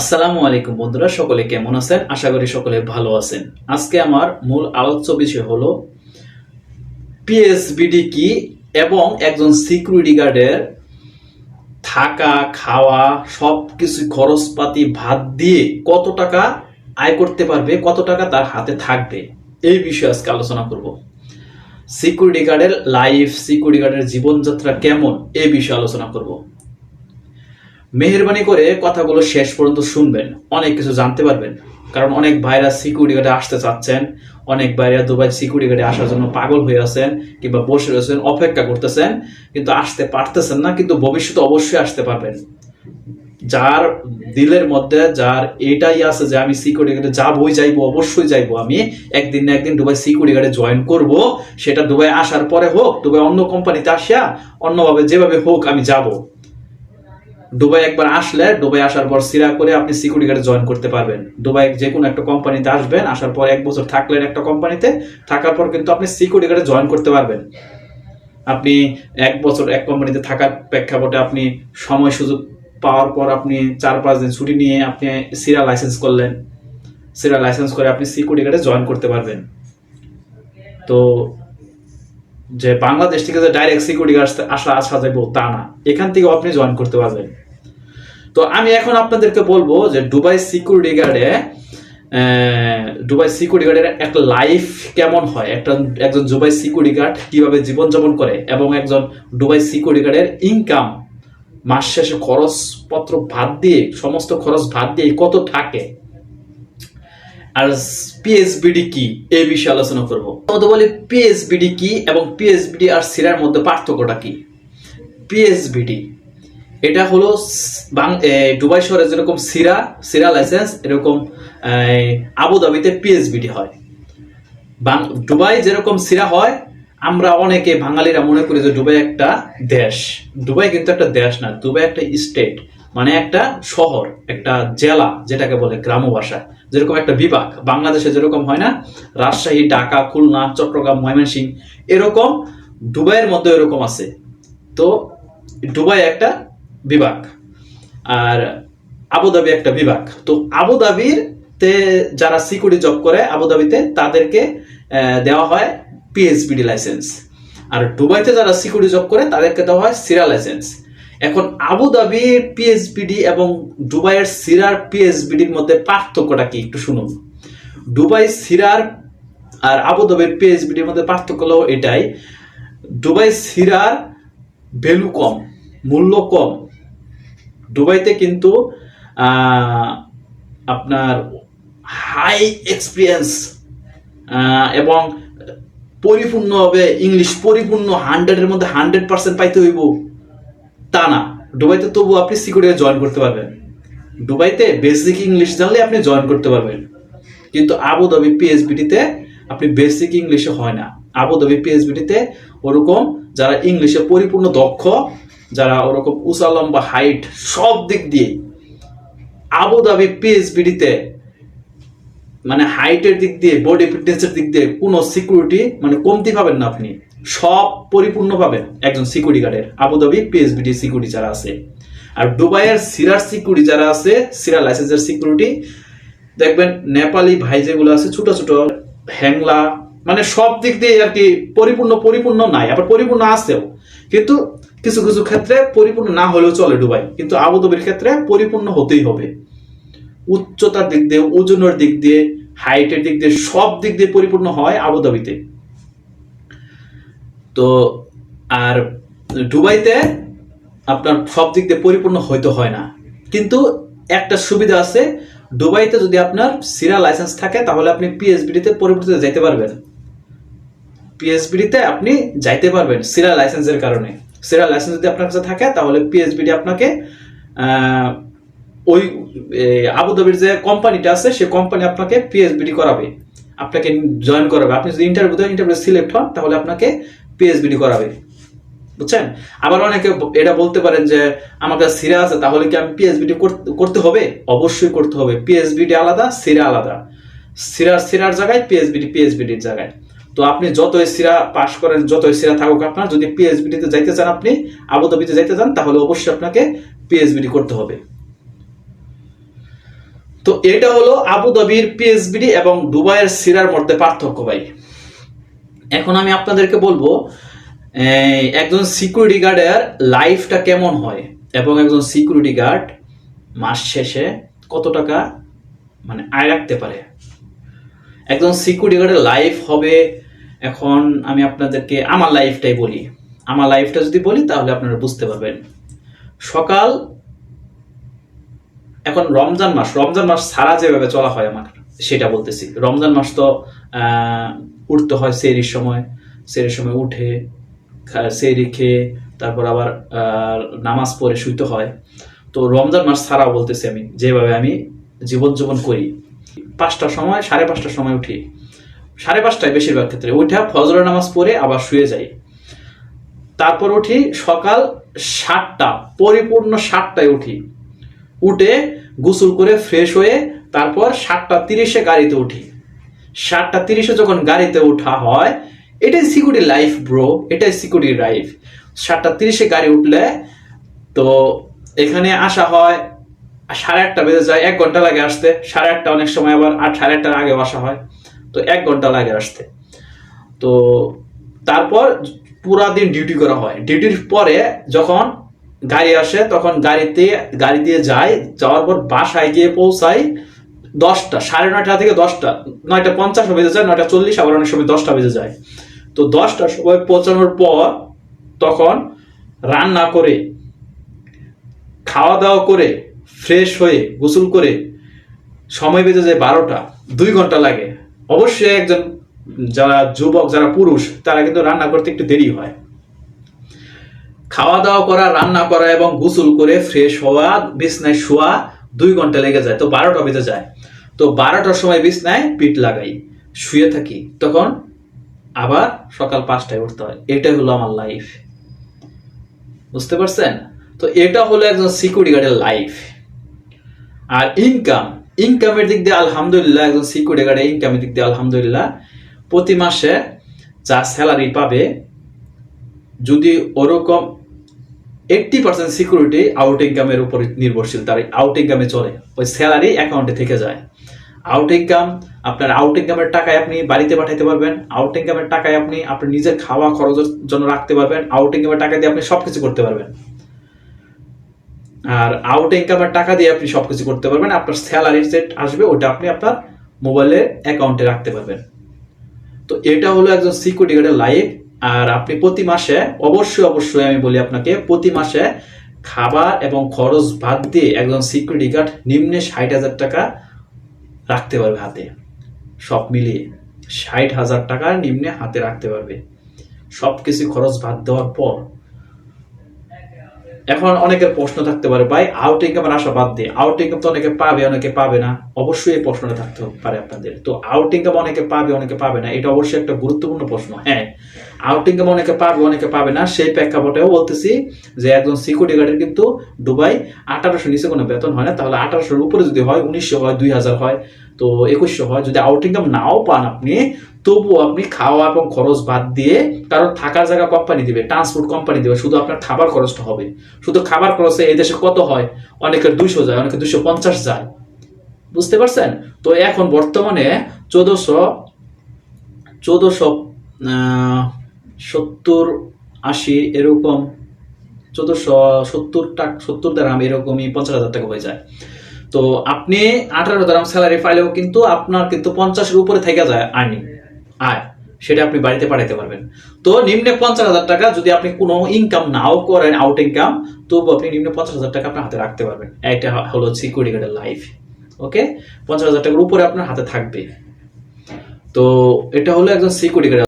আসসালামু আলাইকুম বন্ধুরা, সকলে কেমন আছেন? আশা করি সকলে ভালো আছেন। আজকে আমার মূল আলোচ্য বিষয় হলো পিএসবিডি কি এবং একজন সিকিউরিটি গার্ডের থাকা, খাওয়া সব কিছু খরচপাতি ভাত দিয়ে কত টাকা আয় করতে পারবে, কত টাকা তার হাতে থাকবে, এই বিষয়ে আজকে আলোচনা করব। সিকিউরিটি গার্ডের লাইফ সিকিউরিটি গার্ডের জীবনযাত্রা কেমন, এই বিষয়ে আলোচনা করব। মেহরবানি করে কথাগুলো শেষ পর্যন্ত শুনবেন, অনেক কিছু জানতে পারবেন। কারণ অনেক ভাইরা সিকিউরিটি গার্ডে আসতে চাচ্ছেন, অনেক ভাইরা দুবাই সিকিউরিটি গার্ডে আসার জন্য পাগল হয়ে আছেন কিংবা বসে রয়েছেন, অপেক্ষা করতেছেন, কিন্তু আসতে পারতেছেন না, কিন্তু ভবিষ্যতে অবশ্যই আসতে পারবেন। যার দিলের মধ্যে, যার এটাই আছে যে আমি সিকিউরিটি গার্ডে যাবই, যাইবো, অবশ্যই যাইবো। আমি একদিন না একদিন দুবাই সিকিউরিটি গার্ডে জয়েন করব। সেটা দুবাই আসার পরে হোক, দুবাই অন্য কোম্পানিতে আসিয়া অন্যভাবে যেভাবে হোক আমি যাব। দুবাই একবার আসলে, দুবাই আসার পর সিরা করে আপনি সিকিউরিটি গার্ডে জয়েন করতে পারবেন। দুবাই যে কোনো একটা কোম্পানিতে আসবেন, আসার পর এক বছর থাকলেন একটা কোম্পানিতে থাকার পর কিন্তু আপনি সিকিউরিটি গার্ডে জয়েন করতে পারবেন। আপনি এক বছর এক কোম্পানিতে থাকার প্রেক্ষাপটে আপনি সময় সুযোগ পাওয়ার পর আপনি চার পাঁচ দিন ছুটি নিয়ে আপনি সিরা লাইসেন্স করলেন। সিরা লাইসেন্স করে আপনি সিকিউরিটি গার্ডে জয়েন করতে পারবেন। তো যে বাংলাদেশ থেকে যে ডাইরেক্ট সিকিউরিটি গার্ড আসা আসা যাবে তা না। এখান থেকে আপনি জয়েন করতে পারবেন। তো আমি এখন আপনাদেরকে বলব যে দুবাই সিকিউরিটি গার্ডে দুবাই সিকিউরিটি গার্ডের একটা লাইফ কেমন হয়? একটা, একজন দুবাই সিকিউরিটি গার্ড কীভাবে জীবনযাপন করে এবং একজন দুবাই সিকিউরিটি গার্ডের ইনকাম মাস শেষে খরচপত্র ভাত দিয়ে, সমস্ত খরচ ভাত দিয়ে কত থাকে? আর পিএসবিডি কি? এ বিষয়ে আলোচনা করব। তো বলি পিএসবিডি কি এবং পিএসবিডি আর সিরার মধ্যে পার্থক্যটা কি? পিএসবিডি এটা হলো দুবাই শহরে যেরকম সিরা সিরা লাইসেন্স, এরকম আবুধাবিতে পিএসবিডি হয়। দুবাই যেরকম সিরা হয়, আমরা অনেকে বাঙালিরা মনে করি যে দুবাই একটা দেশ। দুবাই কিন্তু একটা দেশ না, দুবাই একটা স্টেট। মানে একটা শহর, একটা জেলা যেটাকে বলে গ্রাম ভাষা যেরকম একটা বিভাগ। বাংলাদেশে যেরকম হয় না, রাজশাহী, ঢাকা, খুলনা, চট্টগ্রাম, ময়মনসিংহ, এরকম দুবাইয়ের মধ্যে এরকম আছে। তো দুবাই একটা বিভাগ আর আবুধাবি একটা বিভাগ। তো আবুধাবির তে যারা সিকিউরিটি জব করে, আবুধাবিতে তাদেরকে দেওয়া হয় পিএসবিডি লাইসেন্স আর দুবাইতে যারা সিকিউরিটি জব করে, তাদেরকে দেওয়া হয় সিরা লাইসেন্স এখন আবুধাবির পিএসবিডি এবং দুবাইয়ের সিরার পিএসবিডির মধ্যে পার্থক্যটা কি একটু শুনুন। দুবাই সিরার আর আবুধাবির পিএসবিডির মধ্যে পার্থক্য হলো এটাই, দুবাই সিরার ভ্যালু কম, মূল্য কম। দুবাইতে কিন্তু আপনার হাই এক্সপিরিয়েন্স এবং পরিপূর্ণভাবে ইংলিশ পরিপূর্ণ হান্ড্রেডের মধ্যে হান্ড্রেড পার্সেন্ট পাইতে হইব। তা না। দুবাইতে তবু আপনি সিকিউরিটি জয়েন করতে পারবেন। দুবাইতে বেসিক ইংলিশ জানলে আপনি জয়েন করতে পারবেন। কিন্তু আবুধাবি পিএসবিটিতে আপনি বেসিক ইংলিশে হয় না। আবুধাবি পিএসবিটিতে ওরকম যারা ইংলিশে পরিপূর্ণ দক্ষ, যারা ওরকম উঁচা লম্বা হাইট সব দিক দিয়ে আবুধাবি পিএসবিডিতে মানে হাইটের দিক দিয়ে বডি ফিটনেসের দিক দিয়ে কোনো সিকিউরিটি মানে কমতি পাবেন না আপনি। সব পরিপূর্ণ পাবেন একজন সিকিউরিটি গার্ডের আবুধাবি পিএসবিডি সিকিউরিটি যারা আছে, আর দুবাইয়ের সিরার সিকিউরিটি যারা আছে সিরা লাইসেন্সের সিকিউরিটি দেখবেন নেপালি ভাই যেগুলো আছে, ছোট ছোট হ্যাংলা মানে সব দিক দিয়ে আর কি পরিপূর্ণ পরিপূর্ণ নাই, আবার পরিপূর্ণ আছেও। কিন্তু কিছু কিছু ক্ষেত্রে পরিপূর্ণ না হলেও চলে দুবাই, কিন্তু আবুধাবির ক্ষেত্রে পরিপূর্ণ হতেই হবে। উচ্চতার দিক দিয়ে, ওজনের দিক দিয়ে হাইটের দিক দিয়ে, সব দিক দিয়ে পরিপূর্ণ হয় আবুধাবিতে। তো আর দুবাইতে আপনার সব দিক দিয়ে পরিপূর্ণ হয়তো হয় না। কিন্তু একটা সুবিধা আছে, দুবাইতে যদি আপনার সিরা লাইসেন্স থাকে, তাহলে আপনি পিএসবিডিতে পরিবর্তিতে যেতে পারবেন। পিএসবিডিতে আপনি যাইতে পারবেন সিরা লাইসেন্সের কারণে। সিরা লাইসেন্স যদি আপনার কাছে থাকে, তাহলে পিএসবিডি আপনাকে ওই আবুধাবির যে কোম্পানিটা আছে, সে কোম্পানি আপনাকে পিএসবিডি করাবে। আপনাকে জয়েন করাবে। আপনি যদি ইন্টারভিউ দেন ইন্টারভিউ সিলেক্ট হন, তাহলে আপনাকে পিএসবিডি করাবে। বুঝছেন? আবার অনেকে এটা বলতে পারেন যে, আমার কাছে সিরা আছে, তাহলে কি আমি পিএসবিডি করতে হবে? অবশ্যই করতে হবে। পিএসবিডি আলাদা, সিরা আলাদা। সিরার সিরার জায়গায় পিএসবিডি পিএসবিডির জায়গায়। তো আপনি যতই সিরা পাস করেন, যতই সিরা থাকুক আপনার, যদি পিএসবিডিতে যাইতে চান আপনি, আবুধাবিতে যাইতে চান, তাহলে অবশ্যই আপনাকে পিএসবিডি করতে হবে। তো এটা হলো আবুধাবির পিএসবিডি এবং দুবাইয়ের সিরার মধ্যে পার্থক্য ভাই। এখন আমি আপনাদেরকে বলব একজন সিকিউরিটি গার্ডের লাইফটা কেমন হয়? এবং একজন সিকিউরিটি গার্ড মাস শেষে কত টাকা মানে আয় রাখতে পারে? একজন সিকিউরিটি গার্ডের লাইফ হবে, এখন আমি আপনাদেরকে আমার লাইফটাই বলি। আমার লাইফটা যদি বলি, তাহলে আপনারা বুঝতে পারবেন। সকাল, এখন রমজান মাস রমজান মাস সারা যেভাবে চলা হয় আমার সেটা বলতেছি। রমজান মাস তো উঠতে হয় সেরির সময়। সেরির সময় উঠে সেরি খেয়ে তারপর আবার নামাজ পড়ে শুইতে হয়। তো রমজান মাস ছাড়াও বলতেছি আমি, যেভাবে আমি জীবন জীবন করি। পাঁচটার সময়, সাড়ে পাঁচটার সময় উঠি। সাড়ে পাঁচটায় বেশিরভাগ ক্ষেত্রে উঠে ফজরের নামাজ পড়ে আবার শুয়ে যাই। তারপর উঠি সকাল সাতটা, পরিপূর্ণ সাতটায় উঠি। উঠে গোসল করে ফ্রেশ হয়ে তারপর সাতটা তিরিশে গাড়িতে উঠি। সাতটা তিরিশে যখন গাড়িতে ওঠা হয়, এটাই সিকিউরিটি লাইফ ব্রো এটাই সিকিউরিটি লাইফ সাতটা তিরিশে গাড়ি উঠলে তো এখানে আসা হয়, সাড়ে আটটা বেজে যায়, এক ঘণ্টা লাগে আসতে। সাড়ে আটটা অনেক সময় আবার আট, সাড়ে আটটার আগে আসা হয়, তো এক ঘণ্টা লাগে আসতে। তো তারপর পুরা দিন ডিউটি করা হয়। ডিউটির পরে যখন গাড়ি আসে, তখন গাড়িতে, গাড়ি দিয়ে যায়, যাওয়ার পর বাসায় গিয়ে পৌঁছাই দশটা, সাড়ে নয়টা থেকে দশটা, নয়টা পঞ্চাশ বেজে যায়, নয়টা চল্লিশ আবার অনেক সময় দশটা বেজে যায়। তো দশটার সময় পৌঁছানোর পর তখন রান্না করে খাওয়া দাওয়া করে ফ্রেশ হয়ে, গোসল করে, সময় বেজে যায় বারোটা, দুই ঘণ্টা লাগে। অবশ্যই একজন যারা যুবক, যারা পুরুষ, তারা কিন্তু রান্না করতে একটু দেরি হয়। খাওয়া দাওয়া করা, রান্না করা এবং গোসল করে ফ্রেশ হওয়া, বিছনায় শোয়া দুই ঘণ্টা লেগে যায়, তো বারোটা বেজে যায়। তো বারোটার সময় বিছনায় পিঠ লাগাই, শুয়ে থাকি। তখন আবার সকাল পাঁচটায় উঠতে হয়। এটাই হলো আমার লাইফ বুঝতে পারছেন? তো এটা হলো একজন সিকিউরিটি গার্ডের লাইফ আর ইনকাম ইনকামের দিক দিয়ে আলহামদুলিল্লাহ, একজন সিকিউরিটি গার্ডের ইনকামের দিক দিয়ে আলহামদুলিল্লাহ, প্রতি মাসে যা স্যালারি পাবে, যদি ওরকম এইটটি পার্সেন্ট সিকিউরিটি আউট ইনকামের উপর নির্ভরশীল, তার আউট ইনকামে চলে, ওই স্যালারি অ্যাকাউন্টে থেকে যায়। আউট ইনকাম আপনার আউট ইনকামের টাকায় আপনি বাড়িতে পাঠাইতে পারবেন আউট ইনকামের টাকায় আপনি আপনার নিজের খাওয়া খরচের জন্য রাখতে পারবেন আউট ইনকামের টাকা দিয়ে আপনি সবকিছু করতে পারবেন। আর আউট ইনকামের টাকা দিয়ে আপনি সব কিছু করতে পারবেন, আপনার স্যালারি সেট আসবে, ওটা আপনি আপনার মোবাইলের অ্যাকাউন্টে রাখতে পারবেন। তো এটা হলো একজন সিকিউরিটি গার্ডের লাইফ আর আপনি প্রতি মাসে, অবশ্যই অবশ্যই আমি বলি আপনাকে, প্রতি মাসে খাবার এবং খরচ বাদ দিয়ে একজন সিকিউরিটি গার্ড নিম্নে ষাট হাজার টাকা রাখতে পারবে হাতে। সব মিলিয়ে ষাট হাজার টাকা নিম্নে হাতে রাখতে পারবে। সব কিছু খরচ বাদ দেওয়ার পর এখন অনেকের প্রশ্ন থাকতে পারে, ভাই আউট ইনকামের আশা বাদ দিয়ে আউট ইনকাম তো অনেকে পাবে অনেকে পাবে না। অবশ্যই এই প্রশ্নটা থাকতে পারে আপনাদের। তো আউট ইনকাম অনেকে পাবে অনেকে পাবে না, এটা অবশ্যই একটা গুরুত্বপূর্ণ প্রশ্ন। হ্যাঁ আউট ইনকাম অনেকে পাবে অনেকে পাবে না। সেই প্রেক্ষাপটেও বলতেছি যে একজন সিকিউরিটি গার্ডের কিন্তু দুবাই আঠারোশো নিচে কোনো বেতন হয় না। তাহলে আঠারোশোর উপরে যদি হয়, উনিশশো হয় দুই হাজার হয়, তো একুশশো হয়। যদি আউট নাও পান আপনি তবুও আপনি খাওয়া এবং খরচ বাদ দিয়ে কারণ থাকার জায়গা কোম্পানি দিবে ট্রান্সপোর্ট কোম্পানি দিবে। শুধু আপনার খাবার খরচটা হবে। শুধু খাবার খরচে এই দেশে কত হয়? অনেকের দুইশো যায়, অনেকের দুইশো পঞ্চাশ যায়। বুঝতে পারছেন? তো এখন বর্তমানে চোদ্দশো চোদ্দশো সত্তর, আশি এরকম, চোদ্দশো সত্তর টাকা, সত্তর দাম এরকমই পঞ্চাশ হাজার টাকা হয়ে যায়। তো আপনি আঠারো দাম স্যালারি পাইলেও কিন্তু আপনার কিন্তু পঞ্চাশের উপরে থেকে যায় আর্নিং আয়, সেটা আপনি বাড়িতে পাঠাইতে পারবেন। তো নিম্নে পঞ্চাশ হাজার টাকা যদি আপনি কোনো ইনকাম নাও করেন আউট ইনকাম তবু আপনি নিম্নে পঞ্চাশ হাজার টাকা আপনার হাতে রাখতে পারবেন। এটা হলো সিকিউরিটি গার্ডের লাইফ ওকে পঞ্চাশ হাজার টাকার উপরে আপনার হাতে থাকবে তো এটা হলো একজন সিকিউরিটি গার্ড